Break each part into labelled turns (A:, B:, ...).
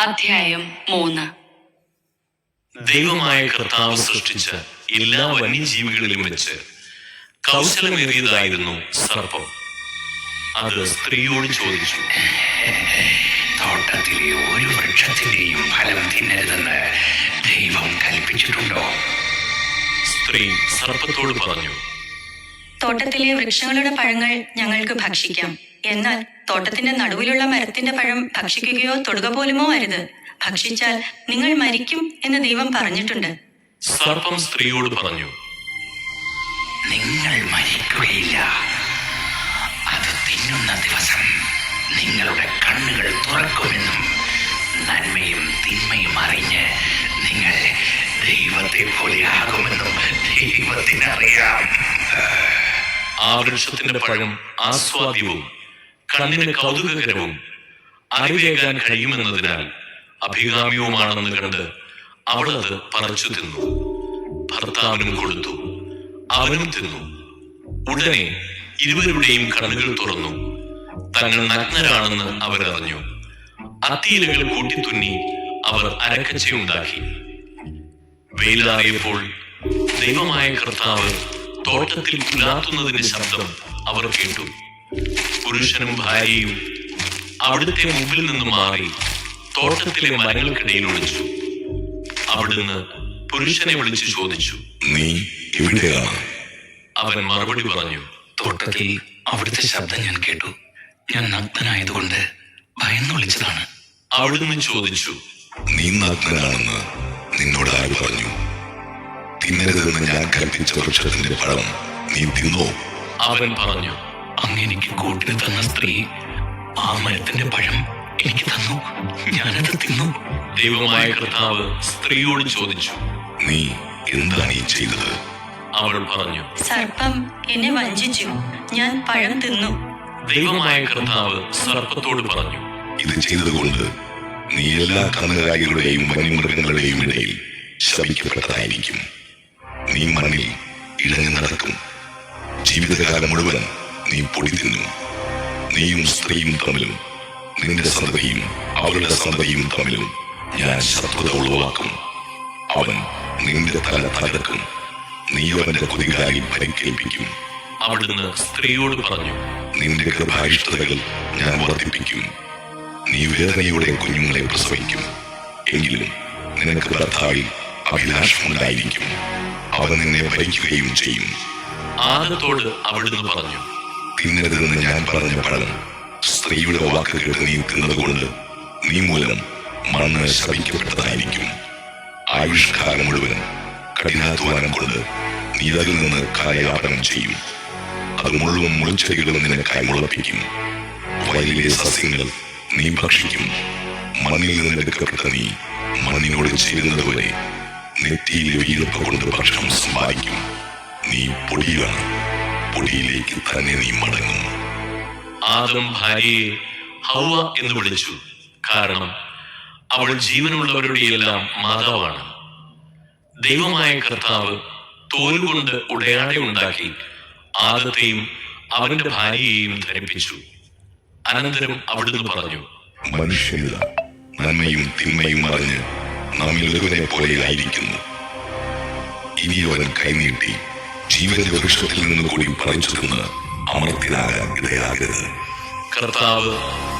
A: അധ്യായം മൂന്ന്.
B: ദൈവമായ കർത്താവ് സൃഷ്ടിച്ച എല്ലാ വന്യജീവികളിലും വെച്ച് കൗശലമേറിയതായിരുന്നു സർപ്പം. അത് സ്ത്രീയോട് ചോദിച്ചു
C: തോട്ടത്തിലെ ഒരു വൃക്ഷത്തിന്റെയും ഫലം തിന്നരുതെന്ന് ദൈവം കൽപ്പിച്ചിട്ടുണ്ടോ?
B: സ്ത്രീ സർപ്പത്തോട് പറഞ്ഞു
D: തോട്ടത്തിലെ വൃക്ഷങ്ങളുടെ പഴങ്ങൾ ഞങ്ങൾക്ക് ഭക്ഷിക്കാം. എന്നാൽ തോട്ടത്തിന്റെ നടുവിലുള്ള മരത്തിന്റെ പഴം ഭക്ഷിക്കുകയോ തൊടുക പോലുമോ അരുത്. ഭക്ഷിച്ചാൽ നിങ്ങൾ മരിക്കും എന്ന് ദൈവം പറഞ്ഞിട്ടുണ്ട്.
B: സർപ്പം സ്ത്രീയോട് പറഞ്ഞു
C: നിങ്ങൾ മരിക്കുകയില്ല. അത് തിന്നുന്ന ദിവസം നിങ്ങളുടെ കണ്ണുകൾ തുറക്കുമെന്നും നന്മയും തിന്മയും അറിഞ്ഞ് നിങ്ങൾ ദൈവത്തെ പോലെയാകുമെന്നും ദൈവത്തിനറിയാം.
B: ആ വൃക്ഷത്തിന്റെ പഴം ആസ്വാദ്യവും കണ്ണിന് കൗതുകകരവും അറിവേകാൻ കഴിയുമെന്നതിനാൽ അഭികാമ്യവുമാണെന്ന് കണ്ട് അവൾ അത് പറിച്ചു തിന്നു. ഭർത്താവിനും കൊടുത്തു. അവനും തിന്നു. ഉടനെ ഇരുവരുടെയും കണ്ണുകൾ തുറന്നു. തങ്ങൾ നഗ്നരാണെന്ന് അവരറിഞ്ഞു. അത്തിയിലകൾ കൂട്ടിത്തുന്നി അവർ അരക്കച്ചയുണ്ടാക്കി വെയിലായപ്പോൾ ദൈവമായ കർത്താവ് തോട്ടത്തിൽ പുലാത്തുന്നതിന്റെ ശബ്ദം അവർ കേട്ടു. പുരുഷനും ഭാര്യയും അവിടുത്തെ മുമ്പിൽ നിന്ന് മാറി തോട്ടത്തിലെ മരങ്ങൾക്കിടയിൽ ഒളിച്ചു. അവിടുന്ന് പുരുഷനെ വിളിച്ചു ചോദിച്ചു
E: നീ എവിടെയാണ്?
B: അവൻ മറുപടി പറഞ്ഞു
C: തോട്ടത്തിൽ അവിടുത്തെ ശബ്ദം ഞാൻ കേട്ടു. ഞാൻ നഗ്നനായതുകൊണ്ട് ഭയന്നൊളിച്ചതാണ്.
B: അവിടുന്ന് ചോദിച്ചു
E: നീ നഗ്നനാണെന്ന് നിന്നോട് ആര് പറഞ്ഞു? തിന്നരുതെന്ന് ഞാൻ കൽപ്പിച്ച വൃക്ഷത്തിന്റെ പഴം നീ തിന്നോ?
B: അവൻ പറഞ്ഞു
C: അങ്ങ് എനിക്ക് കൂട്ടിൽ തന്ന സ്ത്രീ ആ മരത്തിന്റെ പഴം എനിക്ക് തന്നു. ഞാനത് തിന്നു.
B: ദൈവമായ കർത്താവ് സ്ത്രീയോട് ചോദിച്ചു
E: നീ എന്താണ് ഈ ചെയ്തത്?
B: അവൾ പറഞ്ഞു
D: സർപ്പം എന്നെ വഞ്ചിച്ചു. ഞാൻ പഴം തിന്നു.
B: ദൈവമായ കർത്താവ് സർപ്പത്തോട് പറഞ്ഞു
E: ഇത് ചെയ്തതുകൊണ്ട് നീ എല്ലാ കന്നുകാലികളുടെയും വന്യമൃഗങ്ങളുടെയും ഇടയിൽ ശപിക്കപ്പെട്ടതായിരിക്കും. നീ മണ്ണിൽ ഇഴഞ്ഞു നടക്കും. ജീവിതകാലം മുഴുവൻ നീ പൊടി തിന്നും നീയും സ്ത്രീയും തമ്മിലും നിന്റെ സന്തതിയും അവരുടെ സന്തതിയും തമ്മിലും ഞാൻ ശത്രുത ഉളവാക്കും. അവൻ നിന്റെ തല തകർക്കും നീ അവന്റെ കുതികളായി പരിക്കേൽപ്പിക്കും.
B: അവിടുന്ന് സ്ത്രീയോട് പറഞ്ഞു
E: നിന്റെ ഗർഭായിഷ്ടതകൾ ഞാൻ വർദ്ധിപ്പിക്കും. നീ വേദനയോടെ കുഞ്ഞുങ്ങളെ പ്രസവിക്കും. എങ്കിലും നിനക്ക് ഭർത്താവിൽ അഭിലാഷമുണ്ടായിരിക്കും. അവൻ നിന്നെ ഭരിക്കുകയും ചെയ്യും.
B: ആദത്തോട് അവിടുന്ന് പറഞ്ഞു
E: തിന്നരുതെന്ന് ഞാൻ പറഞ്ഞ പഴം സ്ത്രീയുടെ വാക്ക് കേട്ട് നീ തിന്നത് കൊണ്ട് നീ മൂലം മണ്ണ് ശപിക്കപ്പെട്ടതായിരിക്കും. ആയുഷ്കാലം മുഴുവൻ കഠിനാധ്വാനം കൊണ്ട് നീ അതിൽ നിന്ന് കായാപനം ചെയ്യും. അത് മുഴുവൻ മുൾച്ചെടികളും നിനക്കായി മുളപ്പിക്കും. വയലിലെ സസ്യങ്ങൾ നീ ഭക്ഷിക്കും. മണ്ണിൽ നിന്ന് എടുക്കപ്പെട്ട നീ മണ്ണിനോട് ചേരുന്നതുവരെ നെറ്റിയിലെ വീരപ്പ് കൊണ്ട് ഭക്ഷണം സമ്പാദിക്കും. നീ പൊടിയാണ്. പൊടിയിലേക്ക് തന്നെ നീ മടങ്ങും
B: ആദം ഭാര്യയെ ഹൗവ എന്ന് വിളിച്ചു. കാരണം അവൾ ജീവനുള്ളവരുടെ എല്ലാം മാതാവാണ്. ദൈവമായ കർത്താവ് തോലുകൊണ്ട് ഉടയാടെ ഉണ്ടാക്കി ആദത്തെയും അവന്റെ ഭാര്യയെയും ധരിപ്പിച്ചു. അനന്തരം അവിടുന്ന് പറഞ്ഞു
E: മനുഷ്യനിത നന്മയും തിന്മയും അറിഞ്ഞ് ഒരുവനെ പോലെ ആയിരിക്കുന്നു. ഇനി അവൻ കൈനീട്ടി ജീവന്റെ വൃക്ഷത്തിൽ നിന്ന് കൂടി പറിച്ചു തിന്ന് അമർത്തിനാകാൻ ഇടയാകരുത്
B: കർത്താവ്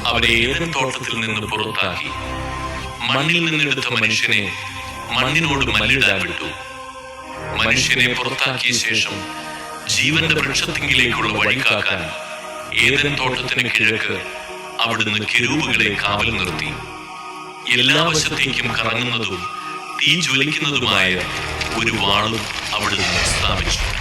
B: അവരെ ഏതൻ തോട്ടത്തിൽ നിന്ന് പുറത്താക്കി. മണ്ണിൽ നിന്നെടുത്ത മനുഷ്യനെ മണ്ണിനോട് മല്ലിടാൻ വിട്ടു. മനുഷ്യനെ പുറത്താക്കിയ ശേഷം ജീവന്റെ വൃക്ഷത്തിങ്കിലേക്കുള്ള വഴി കാക്കാൻ ഏതൻ തോട്ടത്തിന് കിഴക്ക് അവിടുന്ന് കിരൂപുകളെ കാവൽ നിർത്തി. എല്ലാ വശത്തേക്കും കറങ്ങുന്നതും തീ ജ്വലിക്കുന്നതുമായ ഒരു വാളും അവിടുന്ന് സ്ഥാപിച്ചു.